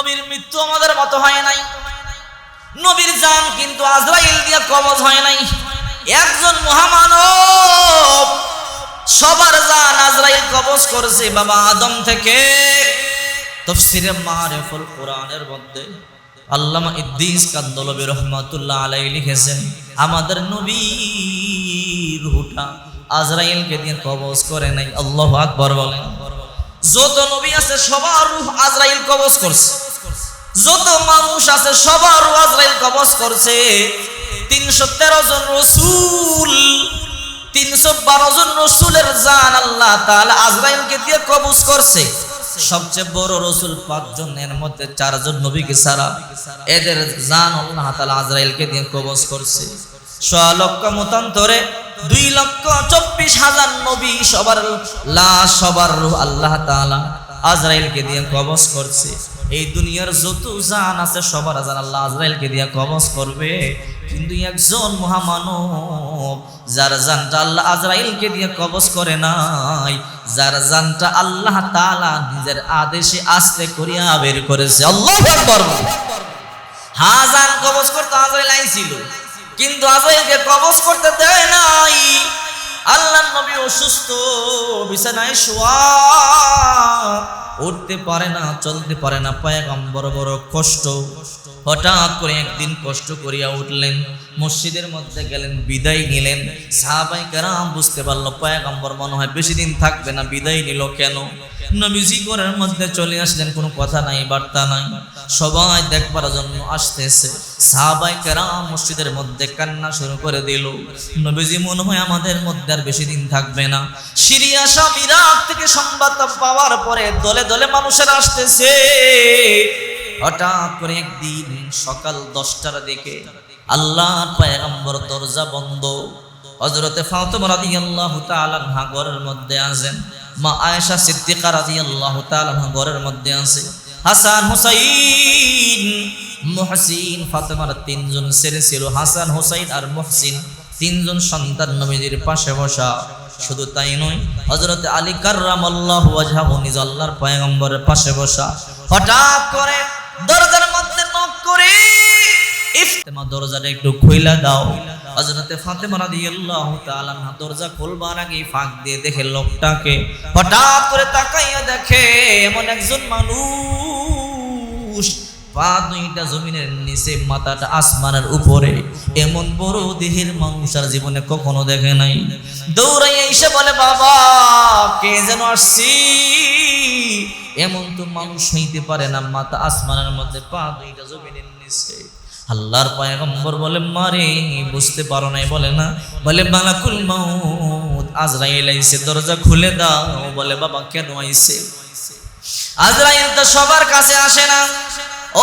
নবীর মৃত্যু আমাদের মতো হয় নাই। নবীর জান কিন্তু আজরাইল দিয়ে কবজ হয় নাই। একজন মহামানব সবার জান আজরাইল কবজ করেছে বাবা আদম থেকে। তফসিরে মারেফুল কোরআনের মধ্যে আল্লামা ইদ্দিস কান্দলবি রহমাতুল্লাহ আলাই লিখেছেন, আমাদের নবীর রুহুটা আজরাইলকে দিয়ে কবজ করে নাই। আল্লাহ আকবর বলেন। যত নবী আছে সবার রূহ আজরাইল কবজ করছে। যত মানুষ আছে, সবার আজরাইল কবজ করছে। তিনশো তেরো জন রসুল, তিনশো বারো জন রসুলের জান আল্লাহ তাহলে আজরাইলকে দিয়ে কবজ করছে। সবচেয়ে বড় রসুল পাঁচজন, এর মধ্যে চারজন নবীকে সারা এদের জান আল্লাহ তাআলা আজরাইলকে দিয়ে কবজ করছে। লক্ষ দুই লক্ষ চব্বিশ হাজার নবী সবার লাশ সবার আল্লাহ তাআলা আজরাইলকে দিয়ে কবজ করছে। এই দুনিয়ার যত জান আছে সবার জান আল্লাহ আজরাইলকে দিয়ে কবজ করবে। কিন্তু একজন মহামানব যার জানটা আল্লাহ আজরাইলকে দিয়ে কবজ করে নাই, যার জানটা আল্লাহ তাআলা নিজের আদেশে আস্তে করিয়া বের করেছে। আল্লাহু আকবার। হাজান কবজ করতে আজরাইল আইছিল, কিন্তু আজরাইলকে কবজ করতে দেয় নাই। আল্লাহ নবী অসুস্থ, বিছানায় শোয়া উঠতে পারে না, চলতে পারে না। পায়গাম বড় কষ্ট। হঠাৎ করে একদিন কষ্ট করিয়া উঠলেন, মসজিদের মধ্যে গেলেন, বিদায় নিলেন। সাহাবাই কারাম বুঝতে পারল, পায়গাম্বর মনে হয় বেশি দিন থাকবে না, বিদায় নিল কেন? নবীজি ঘরের মধ্যে চলে আসলেন, কোনো কথা নাই, বার্তা নাই। সবাই দেখবার জন্য আসতেছে। সাহাবাই কেরাম মসজিদের মধ্যে কান্না শুরু করে দিল। নবীজি মনে হয় আমাদের মধ্যে আর বেশি দিন থাকবে না। সিরিয়া সব ইরাক থেকে সংবাদ পাওয়ার পরে দলে দলে মানুষের আসতেছে। হঠাৎ করে একদিন সকাল দশটার দিকে আল্লাহ পায়গম্বর দরজা বন্ধ। হজরতে ফাতেমা রাদিয়াল্লাহু তাআলা ঘরের মধ্যে আছেন। মা আয়েশা সিদ্দিকা রাদিয়াল্লাহু তাআলা ঘরের মধ্যে আছে। হাসান হুসাইন, মুহসিন, ফাতেমার তিনজন ছেলে ছিল। হাসান হুসাইন আর মুহসিন তিনজন সন্তান নবীজির পাশে বসা। শুধু তাই নয়, হযরত আলী আল্লাহর পয়গম্বরের পাশে বসা হঠাৎ করে দরজার মধ্যে করে দরজাটা একটু খুইলা দাও। হযরতে ফাতেমা তাআলা আনহা দরজা খুলবার আগে ফাঁক দিয়ে দেখে লোকটাকে হঠাৎ করে তাকাইয়া দেখে এমন একজন মানুষ পা দুইটা জমিনের নিচে মাথাটা আসমানের উপরে। এমন বড় দেহের মানুষ আর জীবনে কখনো দেখে নাই। দৌড়াইয়া এসে বলে, বাবা, কে যেন আসছি? এমন তো মানুষ হইতে পারে না, মাথা আসমানের মধ্যে, পা দুইটা জমিনের নিচে। আল্লাহর পয়গম্বর বলে, মারে, বুঝতে পারো নাই। বলে, না। বলে, মালাকুল মাউত। আজরাইল আইছে, দরজা খুলে দাও। বলে, বাবা, কেন আইছে? আজরাইল তো সবার কাছে আসে না।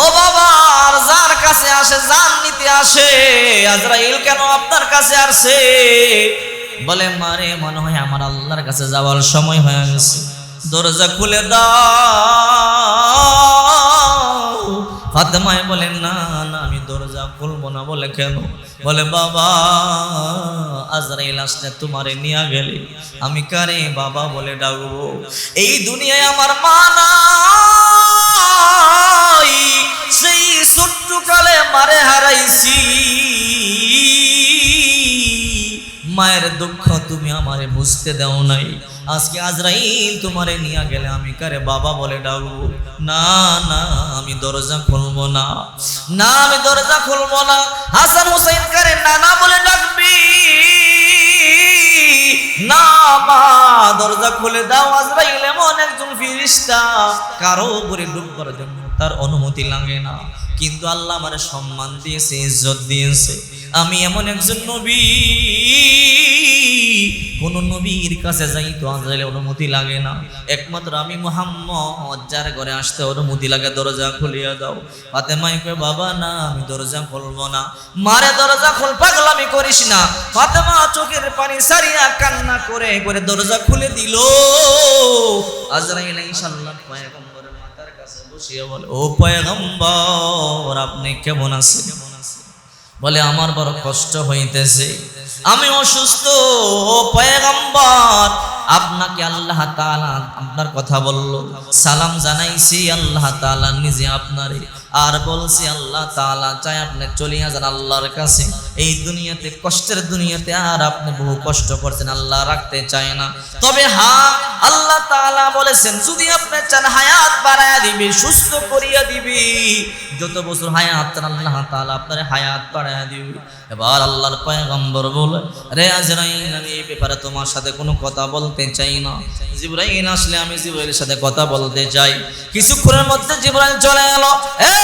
ও বাবা, আর যার কাছে আসে জান নিতে আসে, আজরাইল কেন আপনার কাছে আসছে বলে, মারে, মনে হয় আমার আল্লাহর কাছে যাওয়ার সময় হয়ে গেছে। দরজা খুলে দাও। ফাতেমায় বলে, না না, আমি দরজা খুলবো না। বলে, কেন? বলে, বাবা, আজরাইল আসলে তোমারে নিয়ে গেলে আমি কারে বাবা বলে ডাকবো? এই দুনিয়ায় আমার মা নাই সেই ছোট্ট মারে হারাইছি। মায়ের দুঃখ তুমি আমারে বুঝতে দাও নাই। আজকে আজরাইল তোমারে নিয়ে গেলে আমি কারে বাবা বলে ডাকবো? না না, আমি দরজা খুলবো না। না, আমি দরজা খুলবো না। হাসান হুসাইন কারে নানা বলে ডাকবি? না, মা, দরজা খুলে দাও। আজরাইল এমন একজন ফিরিস্তা। কারও উপরে ডুববার জন্য তার অনুমতি লাগে না। কিন্তু আল্লাহ আমার সম্মান দিয়েছে, ইজ্জত দিয়েছে। আমি এমন একজন নবী, কোন নবীর কাছে যাই তো আজরাইলে অনুমতি লাগে না। একমাত্র আমি মোহাম্মদ, যার ঘরে আসতে অনুমতি লাগে, দরজা খুলিয়া দাও। ফাতেমাই কয়, বাবা, না, আমি দরজা খুলবো না। মারে, দরজা খোল, পাগলামি করিস না। ফাতেমা চোখের পানি সারিয়া কান্না করে করে দরজা খুলে দিল। আজরাইল ইনশাআল্লাহ পয়গম্বরের মাথার কাছে বসিয়ে বলে কেমন আছেন? বলে, আমার বড় কষ্ট হইতেছে। আমি অসুস্থ। ও পয়গম্বর, আপনাকে আল্লাহ তাআলা আপনার কথা বলল। সালাম জানাইছি, আল্লাহ তাআলা নিজে আপনারে আর বলছি, আল্লাহ তালা চাই আপনি চলিয়া যান আল্লাহর কাছে। এই দুনিয়াতে, কষ্টের দুনিয়াতে আর আপনি বহু কষ্ট করছেন, আল্লাহ রাখতে চায় না। তবে হ্যাঁ আল্লাহ তাআলা বলেছেন, যদি আপনি চান হায়াত বাড়ায়া দিবে, সুস্থ করিয়া দিবি, যত বছর হায়াত চান, আল্লাহ তালা আপনার হায়াত বাড়ায়া দিবে। এবার আল্লাহর পয়গম্বর বলে, রে আজরাইল, আমি এই ব্যাপারে তোমার সাথে কোনো কথা বলতে চাই না। জিব্রাইল আসলে আমি জিব্রাইলের সাথে কথা বলতে চাই। কিছুক্ষণের মধ্যে জিব্রাইল চলে গেল এ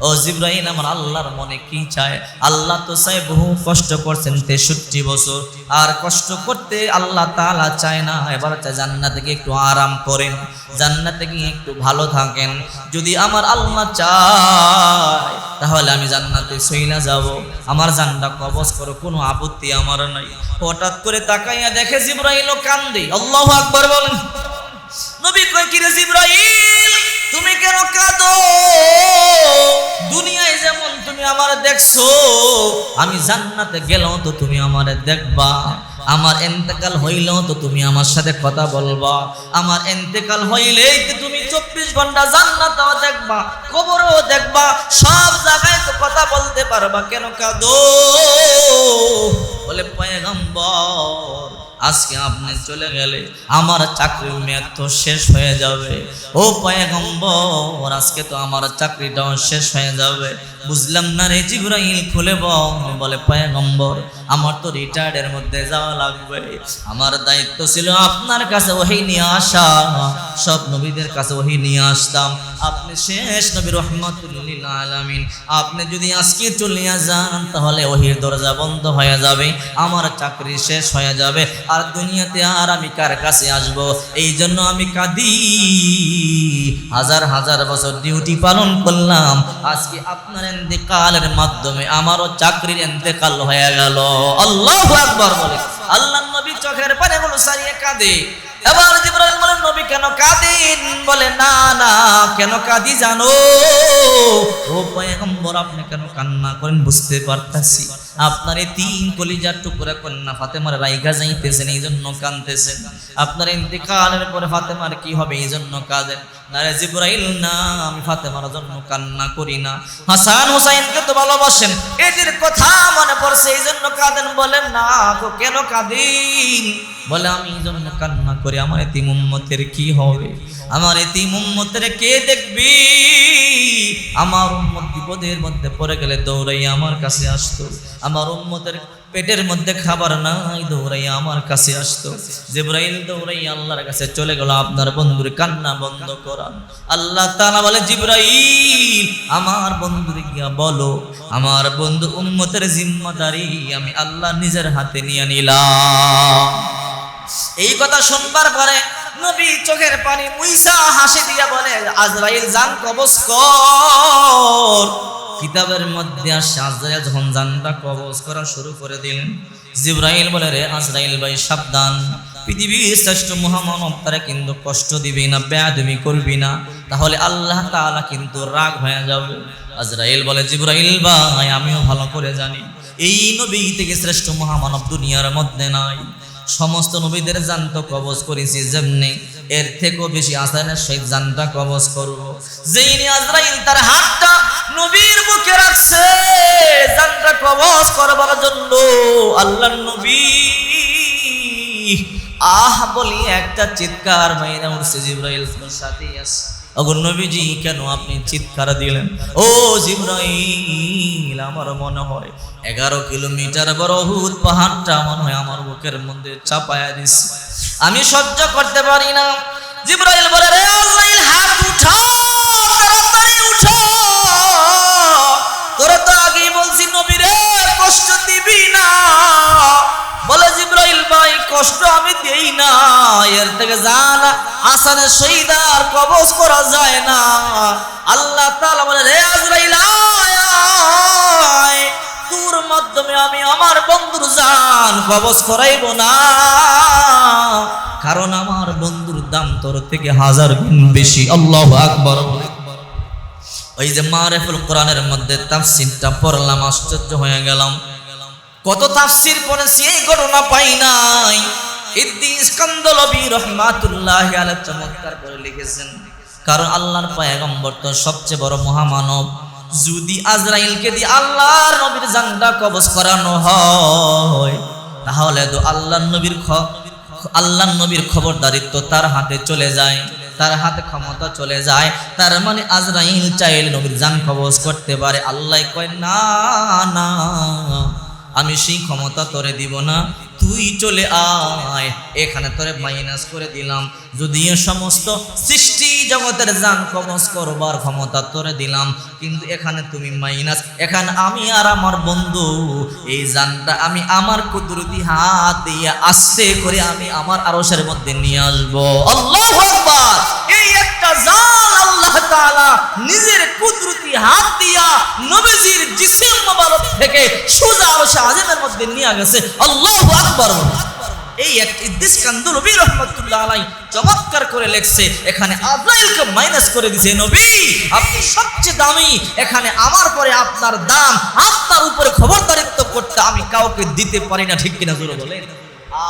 ও জিব্রাহিম আমার আল্লাহর মনে কি চায়? আল্লাহ তো চাই বহু কষ্ট করছেন তেষট্টি বছর। আর কষ্ট করতে আল্লাহ তাআলা চায় না, এবার চায় জান্নাতে গিয়ে একটু আরাম করেন, জান্নাতে গিয়ে একটু ভালো থাকেন। যদি আমার আল্লাহ চায়, তাহলে আমি জান্নাতে সইলা যাব। আমার জানটা কবজ করো, কোনো আপত্তি আমার নাই। হঠাৎ করে তাকাইয়া দেখে জিব্রাইল কান্দে। আল্লাহু আকবার বলেন, নবী কয় কি রে জিব্রাইল তুমি কেন কাঁদো? দুনিয়ায় যেমন তুমি আমার দেখছ, আমি জান্নাতে গেলেও তো তুমি আমারে দেখবা। আমার এন্তেকাল হইলেও তো তুমি আমার সাথে কথা বলবা। আমার এন্তেকাল হইলেই তো তুমি চব্বিশ ঘণ্টা জান্নাতও দেখবা, কবরও দেখবা, সব জায়গায় তো কথা বলতে পারবা। কেন কাঁদো? বলে, পয়গম্বর আজকে আপনি চলে গেলে আমার চাকরির মেয়াদ তো শেষ হয়ে যাবে। ও পয়গম্বর, আজকে তো আমার চাকরিটাও শেষ হয়ে যাবে। বুঝলাম না রে জিব্রাইল, খুলে বল। পয়গম্বর, আমার তো রিটায়ার্ডের মধ্যে যাওয়া লাগবে। আমার দায়িত্ব ছিল আপনার কাছে ওহি নিয়ে আসা। সব নবীদের কাছে ওহি নিয়ে আসতাম। আপনি শেষ নবী রহমতুল্লিল আলামিন। আপনি যদি আজকে চলিয়া যান, তাহলে ওহির দরজা বন্ধ হয়ে যাবে। আমার চাকরি শেষ হয়ে যাবে। আর দুনিয়াতে আর আমি কার কাছে আসব? এই জন্য আমি কাঁদি। হাজার হাজার বছর ডিউটি পালন করলাম। আজকে আপনার এন্তেকালের মাধ্যমে আমারও চাকরির এন্তেকাল হয়ে গেল। আল্লাহ আকবর বলে। আল্লাহ নবী চোখের পানিগুলো সারিয়ে কাঁদে। এবার জিব্রাইল বলেন নবী কেন কাঁদিন? বলে, না না, কেন কাঁদি জানো? ও পয়গম্বর, আপনি কেন কান্না করেন? বুঝতে পারতাছি। আপনার এই তিন কলিজার টুকরা কন্যা ফাতেমার রাইগা যাইতেছেন এই জন্য কাঁদতেছেন। আপনার ইন্তেকালের পরে ফাতেমার কি হবে এই জন্য কাঁদেন। জিব্রাইল না আমি ফাতেমার জন্য কান্না করি না। হাসান হুসাইনকে তো ভালোবাসেন। এদের কথা মনে পড়ছে এই জন্য কাঁদেন। বলেন না গো, কেন কাঁদিন? বলে আমি এই জন্য কান্না করি। আমার এতিম উম্মতের কি হবে? আমার এতিম উম্মতের কে দেখবি? আমার উম্মত বিপদের মধ্যে পড়ে গেলে দৌড়াই আমার কাছে আসতো। আমার উম্মতের পেটের মধ্যে খাবার নাই দৌড়াইয়া আমার কাছে আসতো। জিব্রাইল দৌড়াইয়া আল্লাহর কাছে চলে গেল, আপনার বন্ধুর কান্না বন্ধ করান আল্লাহ তাআলা বলে, জিব্রাইল, আমার বন্ধুরে গিয়া বলো, আমার বন্ধু উম্মতের জিম্মাদারি আমি আল্লাহ নিজের হাতে নিয়ে নিলাম। এই কথা শুনবার পরে নবী চোখের পানি মুইসা হাসি দিয়া বলে, আজরাইল জান কবজ কর। কিতাবের মধ্যে আসছে আজরাইল যখন কবজ করা শুরু করে দিলেন জিব্রাইল বলে, রে আজরাইল ভাই, সাবধান। পৃথিবীর শ্রেষ্ঠ মহামানব তারা কিন্তু কষ্ট দিবি না বেয়াদমি করবি না। তাহলে আল্লাহ তাআলা কিন্তু রাগ হয়ে যাবে। আজরাইল বলে, জিব্রাইল ভাই, আমিও ভালো করে জানি, এই নবী থেকে শ্রেষ্ঠ মহামানব দুনিয়ার মধ্যে নাই। সমস্ত নবীদের জানতো কবজ করেছি যেমনি এর থেকেও বেশি আসানের সহিত জানটা কবজ করব। যেই আজরাইল তার হাতটা নবীর মুখে রাখছে, জানটা কবজ করবার জন্য আল্লাহ নবী। আহ, বলি একটা চিৎকার মাইরা উঠছে জিব্রাইল সাথে আছে। অগর নবীজি, কেন আপনি চিৎকার দিলেন? ও জিব্রাইল, আমার মনে হয় এগারো কিলোমিটার বড় হুদ পাহাড়টা মনে হয় আমার বুকের মধ্যে চাপায়া দিছে। আমি সহ্য করতে পারি না। জিব্রাইল বলে রে আজরাইল হাত উঠাও তাড়াতাড়ি উঠাও তোরা তো আগেই বলছি নবী রে কষ্ট দিবি না। বলে জিব্রাইল ভাই কষ্ট আমি দেই না। এর থেকে জানা আসানের শহীদার কবজ করা যায় না। আল্লাহ তাআলা বলে রে আজরাইল আয়, তোর মাধ্যমে আমি আমার বন্ধুর জান কবজ করাইব না। কারণ আমার বন্ধুর দাম তোর থেকে হাজার গুণ বেশি। আল্লাহ আকবর। ওই যে মারেফুল কোরআনের মধ্যে তাফসিরটা পড়লাম, আশ্চর্য হয়ে গেলাম। কত তাফসির পড়েছি, এই ঘটনা পাই নাই। ইদ্দিস কান্দলবি রহমাতুল্লাহ আলাইহি, চমৎকার করে লিখেছেন। কারণ আল্লাহর পয়গম্বর তো সবচেয়ে বড় মহামানব। যদি আজরাইলকে দিয়ে আল্লাহর নবীর জানটা কবজ করানো হয়, তাহলে তো আল্লাহর নবীর খ আল্লাহ নবীর খবরদারিত্ব তার হাতে চলে যায়, তার হাতে ক্ষমতা চলে যায়। তার মানে আজরাইল চাইলে নবীর জান কবজ করতে পারে। আল্লাহ কয়, না না। আমি সেই ক্ষমতা তোরে দিব না। তুই চলে আয়। এখানে তোরে মাইনাস করে দিলাম। যদি সমস্ত সৃষ্টি জগতের যান কবজ করবার ক্ষমতা তোরে দিলাম। কিন্তু এখানে তুমি মাইনাস এখানে আমি আর আমার বন্ধু, এই যানটা আমি আমার কুদরতি হাত দিয়ে আস্তে করে আমি আমার আরসের মধ্যে নিয়ে আসব। এই একটা আল্লাহ তাআলা নিজের কুদরতি হাত দিয়া নবীজির মোবারক থেকে সোজা মধ্যে নিয়ে গেছে। আল্লাহু আকবার এই এক ইদ্দিস কান্দুলবি রহমাতুল্লাহ আলাই চমৎকার করে লেখছে, এখানে আজরাইলকে মাইনাস করে দিছে, নবী আপনি সবচেয়ে দামি, এখানে আমার পরে আপনার দাম, আপনার উপরে খবরদারিত্ব করতে আমি কাউকে দিতে পারি না, ঠিক কিনা জোরে বলেন?